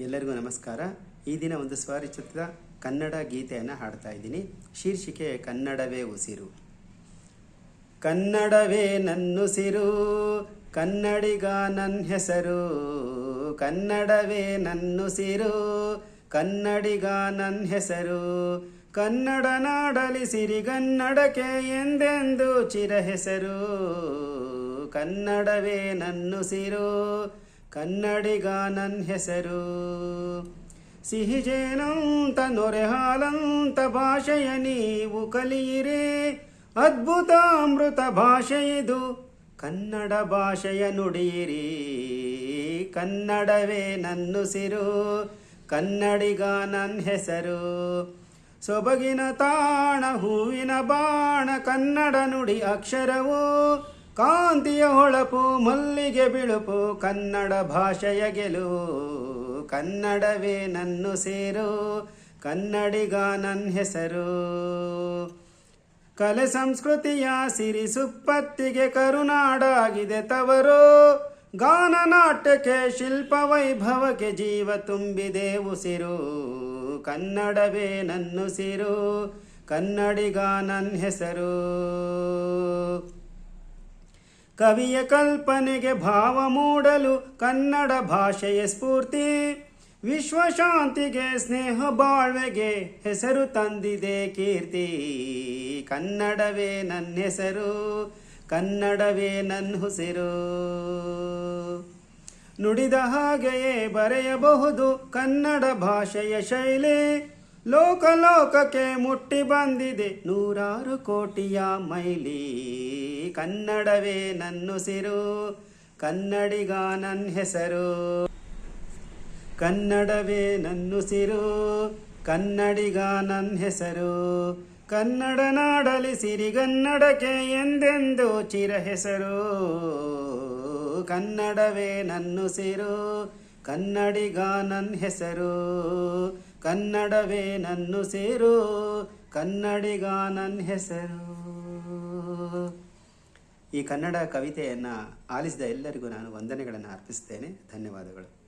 ಎಲ್ಲರಿಗೂ ನಮಸ್ಕಾರ. ಈ ದಿನ ಒಂದು ಸ್ವರಚಿತ ಕನ್ನಡ ಗೀತೆಯನ್ನು ಹಾಡ್ತಾ ಇದ್ದೀನಿ. ಶೀರ್ಷಿಕೆ, ಕನ್ನಡವೇ ಉಸಿರು. ಕನ್ನಡವೇ ನನ್ನುಸಿರು, ಕನ್ನಡಿಗ ನನ್ನ ಹೆಸರು. ಕನ್ನಡವೇ ನನ್ನುಸಿರು, ಕನ್ನಡಿಗ ನನ್ನ ಹೆಸರು. ಕನ್ನಡ ನಾಡಲಿ ಸಿರಿಗನ್ನಡಕ್ಕೆ ಎಂದೆಂದು ಚಿರ ಹೆಸರು. ಕನ್ನಡವೇ ನನ್ನುಸಿರು ಕನ್ನಡಿಗ ನನ್ನ ಹೆಸರು. ಸಿಹಿಜೇನಂತ ನೊರೆ ಹಾಲಂತ ಭಾಷೆಯ ನೀವು ಕಲಿಯಿರಿ. ಅದ್ಭುತ ಅಮೃತ ಭಾಷೆ ಕನ್ನಡ ಭಾಷೆಯ ನುಡಿಯಿರಿ. ಕನ್ನಡವೇ ನನ್ನುಸಿರು. ಕನ್ನಡಿಗ ನನ್ನ ಹೆಸರು. ಸೊಬಗಿನ ತಾಣ, ಹೂವಿನ ಬಾಣ, ಕನ್ನಡ ನುಡಿ ಅಕ್ಷರವು. ಕಾಂತಿಯ ಹೊಳಪು, ಮಲ್ಲಿಗೆ ಬಿಳುಪು, ಕನ್ನಡ ಭಾಷೆಯ ಗೆಲು ಕನ್ನಡವೇ ನನ್ನು ಸೇರು ಕನ್ನಡಿಗ ನನ್ನ ಹೆಸರು. ಕಲೆ ಸಂಸ್ಕೃತಿಯ ಸಿರಿ ಸುಪ್ಪತ್ತಿಗೆ ಕರುನಾಡಾಗಿದೆ ತವರು. ಗಾನ ನಾಟ್ಯಕ್ಕೆ ಶಿಲ್ಪ ವೈಭವಕ್ಕೆ ಜೀವ ತುಂಬಿದೆ ಉಸಿರು. ಕನ್ನಡವೇ ನನ್ನುಸಿರು ಕನ್ನಡಿಗ ನನ್ನ ಹೆಸರು. ಕವಿಯ ಕಲ್ಪನೆಗೆ ಭಾವ ಮೂಡಲು ಕನ್ನಡ ಭಾಷೆಯ ಸ್ಫೂರ್ತಿ, ವಿಶ್ವಶಾಂತಿಗೆ ಸ್ನೇಹ ಬಾಳ್ವೆಗೆ ಹೆಸರು ತಂದಿದೆ ಕೀರ್ತಿ. ಕನ್ನಡವೇ ನನ್ನ ಹೆಸರು, ಕನ್ನಡವೇ ನನ್ನ ಹುಸಿರು ನುಡಿದ ಹಾಗೆಯೇ ಬರೆಯಬಹುದು ಕನ್ನಡ ಭಾಷೆಯ ಶೈಲಿ. ಲೋಕ ಲೋಕಕ್ಕೆ ಮುಟ್ಟಿ ಬಂದಿದೆ ನೂರಾರು ಕೋಟಿಯ ಮೈಲಿ. ಕನ್ನಡವೇ ನನ್ನುಸಿರು ಕನ್ನಡಿಗ ನನ್ನ ಹೆಸರು. ಕನ್ನಡವೇ ನನ್ನುಸಿರು ಕನ್ನಡಿಗ ನನ್ನ ಹೆಸರು. ಕನ್ನಡ ನಾಡಲಿ ಸಿರಿಗನ್ನಡಕ್ಕೆ ಎಂದೆಂದು ಚಿರ ಹೆಸರು. ಕನ್ನಡವೇ ನನ್ನುಸಿರು ಕನ್ನಡಿಗ ನನ್ನ ಹೆಸರು. ಕನ್ನಡವೇ ನನ್ನುಸಿರು ಕನ್ನಡಿಗ ನನ್ನ ಹೆಸರು. ಈ ಕನ್ನಡ ಕವಿತೆಯನ್ನು ಆಲಿಸಿದ ಎಲ್ಲರಿಗೂ ನಾನು ವಂದನೆಗಳನ್ನು ಅರ್ಪಿಸ್ತೇನೆ. ಧನ್ಯವಾದಗಳು.